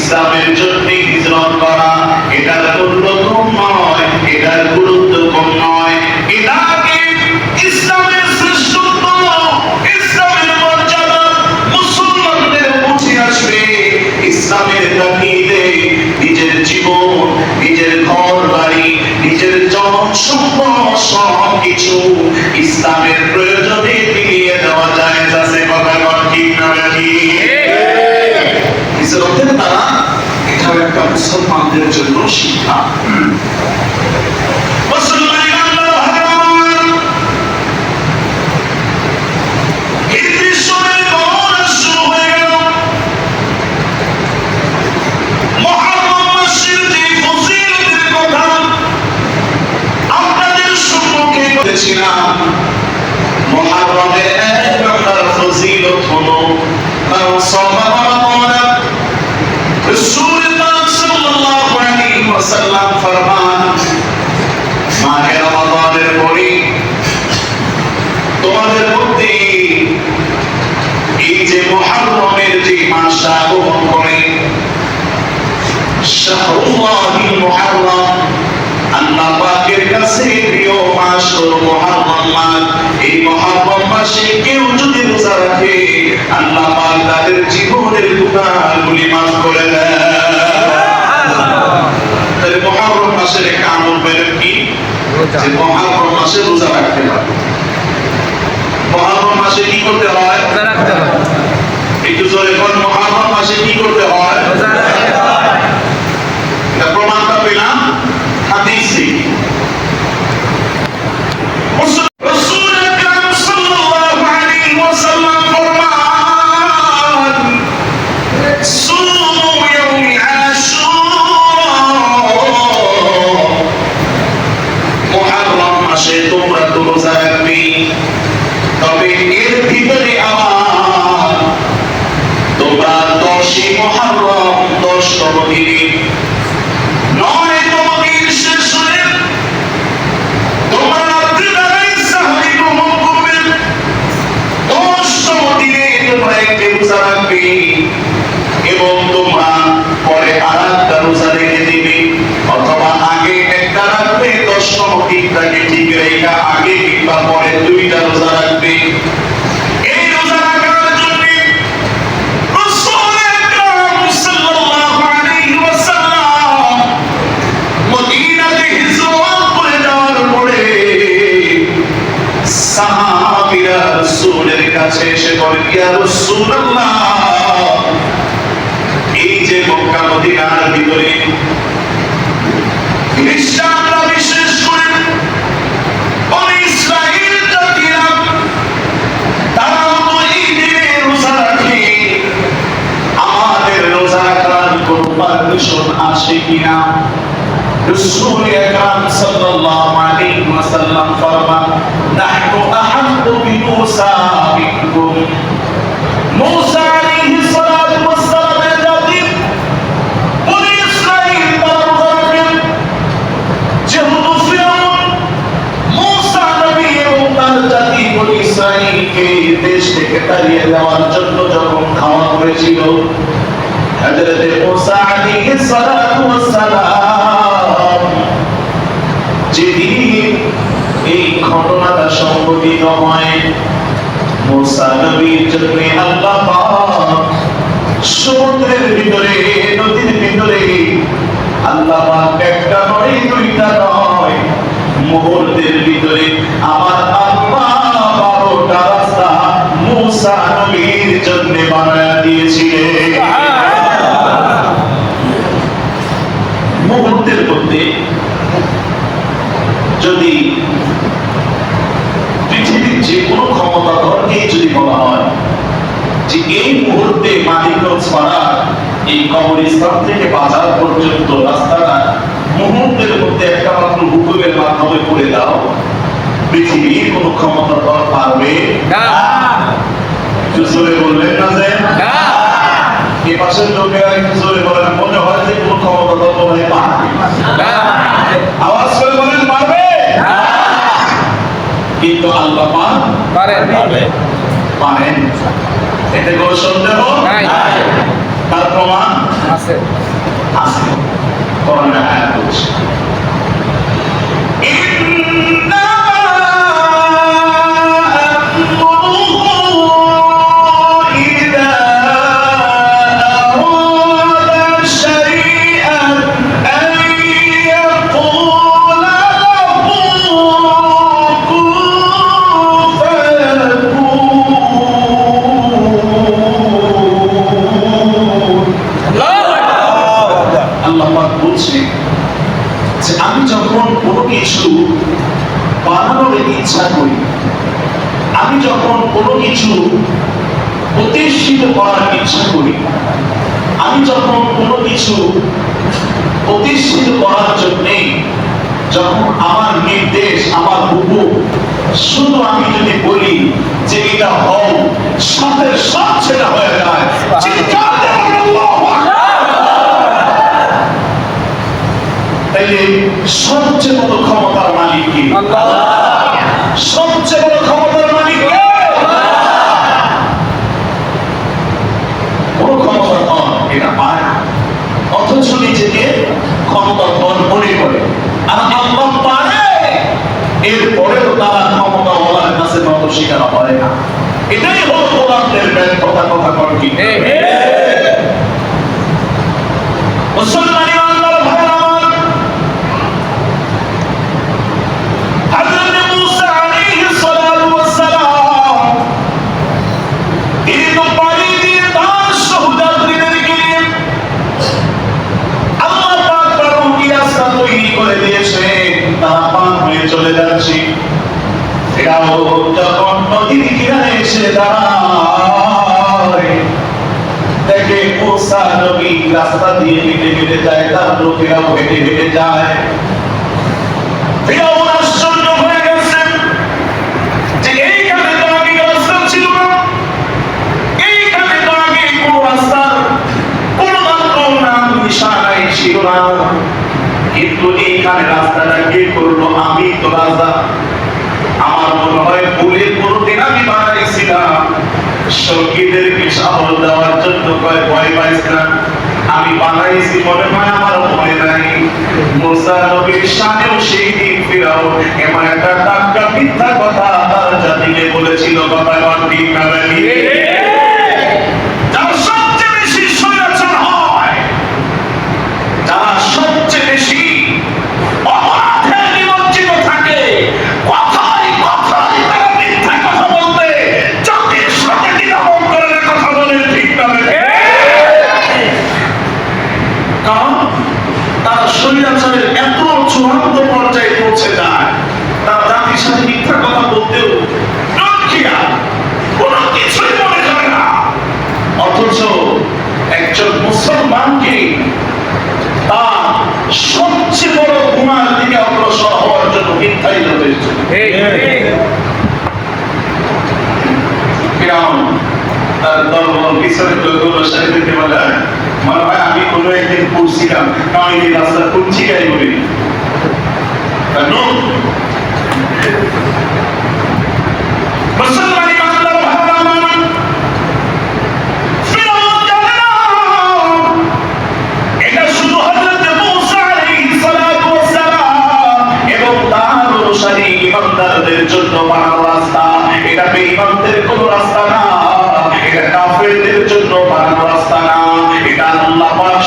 ইসলামের জন্য হিজরত করা এটার মূল্য কম নয় এটার গুরুত্ব কম নয়। এটাকে ইসলামের শ্রেষ্ঠত্ব ইসলামের মর্যাদা মুসলমানদের বুঝে আসবে। ইসলামের তাকিদে নিজের জীবন নিজের ঘর বাড়ি নিজের জন সম্পদ সব কিছু ইসলামের প্রয়োজনে বিলিয়ে দেওয়া যায়। যাচ্ছে কথা ঠিক না বেঠি হিজরতের দ্বারা এটাও একটা মুসলমানদের জন্য শিক্ষা। মুসলমান আল্লাহ ভগবান হিজরি সময় গণনা শুরু হয়ে গেল মহারম মাসের যে ফজিলতের কথা আপনাদের সম্মুখে বলেছিলাম মহারমের এক নম্বর ফজিলত হলো মান সামা রমাদান রাসূল পাক সাল্লাল্লাহু আলাইহি ওয়াসাল্লাম ফরমান মাহে রমাদানের পরে তোমাদের মধ্যে এই যে মহারমের যে মাস আগমন করে শাহরুল্লাহিল মুহাররম আল্লাহ পাকের কাছে প্রিয় মাস হলো মুহাররম মাস। এই মুহাররম মাসে কেউ যদি রোজা রাখে আল্লাহ পাক তাদের জীবনের গুনাহগুলি মাফ করে দেন। তাহলে মুহাররম মাসের একটা আমল পেলেন কি? যে মুহাররম মাসে রোজা রাখতে হয় মুহাররম মাসে কি করতে হয়? রোজা রাখতে হয় একটু জোরে কোন মুহাররম মাসে কি করতে হয়? রোজা রাখতে হয় রাখবে এবং তোমরা পরে আর একটা রোজা দিবে। অথবা আগে একটা রাখবে দশতম দিনটাকে ঠিক রেখে, আগে কিংবা পরে দুইটা রোজা রাখবে এই রোজা রাখার জন্য রাসূল আকরাম সাল্লাল্লাহু আলাইহি ওয়াসাল্লাম মদিনাতে হিজরত করে যাওয়ার পরে সাহাবীরা রাসূলের কাছে এসে বলেন ইয়া রাসূলুল্লাহ এই যে মক্কা মদিনার ভিতরে খ্রিস্টানরা বিশেষ করে বনি ইসরাইল জাতিরা তারাও তো এই দিনে রোজা রাখে আমাদের রোজা রাখার কোন পারমিশন আসে কিনা আলাইহি ওয়াসাল্লাম ফরমান, নাহনু আহাব্বু বিমূসা মিনকুম। মূসা আলাইহিস সালাতু ওয়াস সালামের জাতি বনি ইসরাইল তারা রোজা রাখেন যেহেতু ফিরআউন মূসা নবী এবং তার জাতি বনি ইসরাইলকে দেশ থেকে তাড়িয়ে দেওয়ার জন্য যখন খাওয়া করেছিল হযরত মূসা আলাইহিস সালাতু ওয়াস সালাম যেদিন এই ঘটনাটা সংঘটিত হয়, মুসা নবীর জন্য আল্লাহ সমুদ্রের ভিতরে, নদীর ভিতরে আল্লাহ একটা এই মুহূর্তে মানিকগঞ্জ পাড়া এই কবরস্থান থেকে বাজার পর্যন্ত রাস্তাটা মুহূর্তের মধ্যে একটা মাত্র হুকুমের মাধ্যমে করে দাও। পৃথিবীর কোন ক্ষমতা দল পারবে? না। জোরে বললেন না যে? এ পাশের লোকেরা একটু জোরে বলেন মনে হয় যে কোন ক্ষমতা দল মনে পারবে। আওয়াজ করে বলেন পারবে? কিন্তু আল্লাহ পারেন। পারেন। এতে কোনো সন্দেহ নাই। তার প্রমাণ আছে। আছে। কোরআনে আয়াত বলছে। কিছু প্রতিষ্ঠিত করার জন্যে যখন আমার নির্দেশ আমার হুকুম শুধু আমি যদি বলি যে এটা হও সাথে সাথ সেটা হয়ে যায় চিৎকার দিয়ে বলুন, আল্লাহু আকবার। তাইলে সবচেয়ে বড় ক্ষমতার মালিক কি আল্লাহ সবচেয়ে বড় ক্ষমতার মালিক কে কোন ক্ষমতার ধন এটা পায় না। অথচ নিজেকে ক্ষমতার ধন মনে করে আর আল্লাহ পারে এরপরেও তারা ক্ষমতা ওলার কাছে নত স্বীকার করে না এটাই হলো কোরআনের ব্যর্থতা কথা কর কি? হে হে মুসলমানি আল্লাহর ভাই আমার হযরত মুসা আলাইহিস সালাতু ওয়াস সালাম এই তো পানি দিয়ে তার সহযাত্রীদেরকে নিয়ে আল্লাহ পাক তার কি রাস্তা তৈরি করে দিয়েছে তারা পার হয়ে চলে যাচ্ছে। যখন নদীর কিনারে এসে দাঁড়ায়, দেখে মুসা নবী রাস্তা দিয়ে হেঁটে হেঁটে যায়, তার লোকেরাও হেঁটে হেঁটে যায়। যে আগে রাস্তা ছিল না। এইখানে তো আগে কোনো ছিল না। কিন্তু এইখানে রাস্তাটা কে করল? আমি তো রাজা। মনে হয় ভুলের কোনোদিন আমি বানাইছিলাম সঙ্গীদেরকে সাহস দেওয়ার জন্য কয় ভয় পাইছিলাম। আমি বানাইছি মনে হয় আমার মনে নাই। মুসা নবীর সানেও সেই দিন ফিরাও। এমন একটা টাটকা মিথ্যা কথা তার জাতিকে বলেছিল। কথা ঠিক না বেটি? যারা সবচেয়ে বেশি স্বৈরাচার হয় যারা সবচেয়ে বেশি অপরাধে নিমজ্জিত থাকে কথায় কথায় তারা মিথ্যা কথা বলতে জাতির সাথে নিরাপত্তরের কথা বলে ঠিক না বেঠিক? কারণ তারা স্বৈরাচারের এত চূড়ান্ত পর্যায়ে পৌঁছে যায় তারা জাতির সাথে মিথ্যা কথা বলতেও লক্ষ্যা কোনো কিছুই মনে করে না অথচ একজন মুসলমানকে তার সবচেয়ে বড় গুণার দিকে অগ্রসর হওয়ার জন্য মিথ্যাই যথেষ্ট হে হে ফিরাউন তার দলবল পিছনে লোকগুলো সাথে দিতে বলে মনে হয় আমি কোনো একদিন কারণ এই রাস্তা খুঁজছি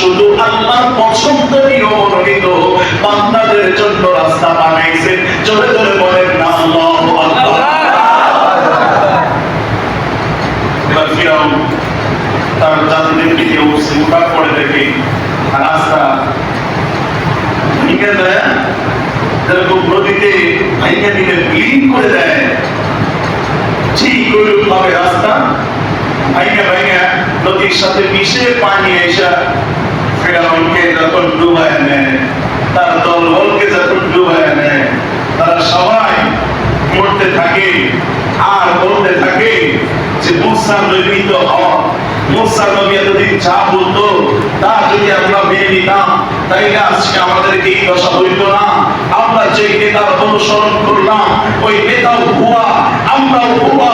শুধু আল্লাহর পছন্দনীয় মনোনীত বান্দাদের জন্য রাস্তা বানাইছেন জোরে জোরে বলেন না আল্লাহু তার নিয়ে উঠছে উঠার পরে দেখে। রাস্তা ভেঙে করে ঠিক ওইরূপ ভাবে রাস্তা ভেঙে ভেঙে নদীর সাথে মিশে পানি ফেরাউনকে যখন ডুবায় নেয় তার দলবলকে যখন ডুবায় নেয় তারা সবাই মরতে থাকে, আর বলতে থাকে যে মুসা নবী তো মুসা নবী এতদিন যা বলতো, তা যদি আমরা মেনে নিতাম, তাইলে আজকে আমাদেরকে এই দশা হইত না। আমরা যে নেতার অনুসরণ করলাম, ওই নেতাও ভুয়া, আমরাও ভুয়া।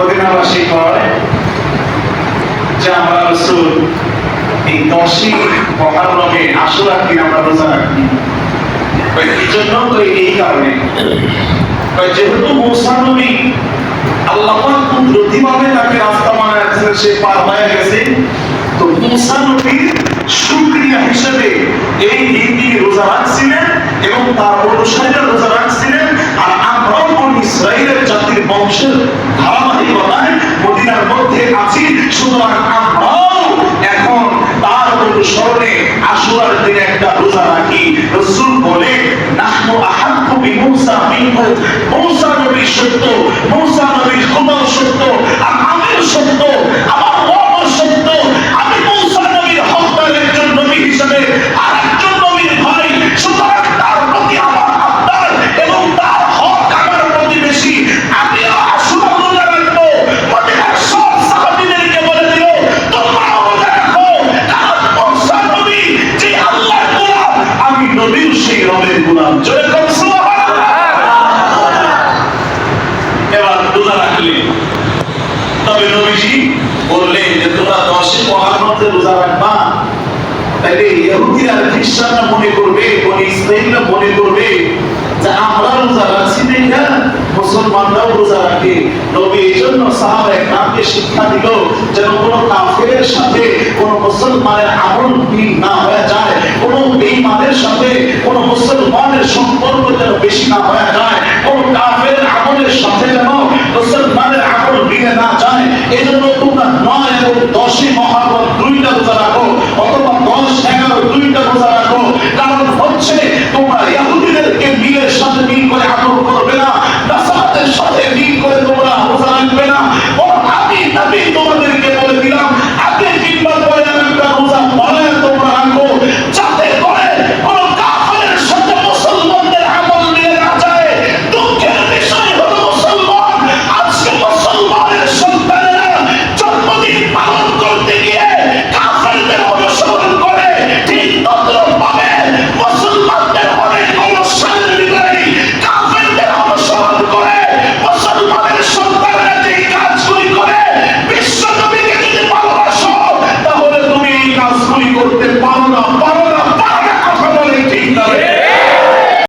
মদিনাবাসী কয় যে আমরা রসুল এই দশই মহারমে আশুরার দিন আমরা রোজা রাখি। জন্য তো এই কারণে। যেহেতু মূসা নবী আল্লাহ কুদরতিভাবে তাকে রাস্তা মানে সে পার হয়ে গেছে, তো মূসা নবীর শুকরিয়া হিসেবে এই দিনটি রোজা রাখছিলেন এবং তার অনুসারীরা রোজা ইসরায়েলের জাতির বংশের ধারাবাহিকতায় মদিনার মধ্যে আছি, সুতরাং আমরাও এখন তার অনুসরণে আশুরার দিনে একটা রোজা রাখি। রসুল বলে, নাহনু আহাক্কু বিমূসা মিনকুম মূসা নবী সত্য, মূসা সত্য, আর সত্য, আমার রবও সত্য। আমি মূসা নবীর একজন নবী হিসেবে রাখবা তাইলে ইহুদিরা খ্রিস্টানরা মনে করবে, বনি ইসরাইলরা মনে করবে যে আমরা রোজা রাখছি দেখা মুসলমানরাও রোজা রাখে। নবী এই জন্য সাহাবা একরামকে শিক্ষা দিল যেন কোনো কাফেরের সাথে, কোনো মুসলমানের আমল মিল না হয়ে যায়, কোনো বেঈমানের সাথে, কোনো মুসলমানের সম্পর্ক যেন বেশি না হয়ে যায়, কোনো কাফেরের আমলের সাথে যেন মুসলমানের আমল মিলে না যায়। এজন্য তোমরা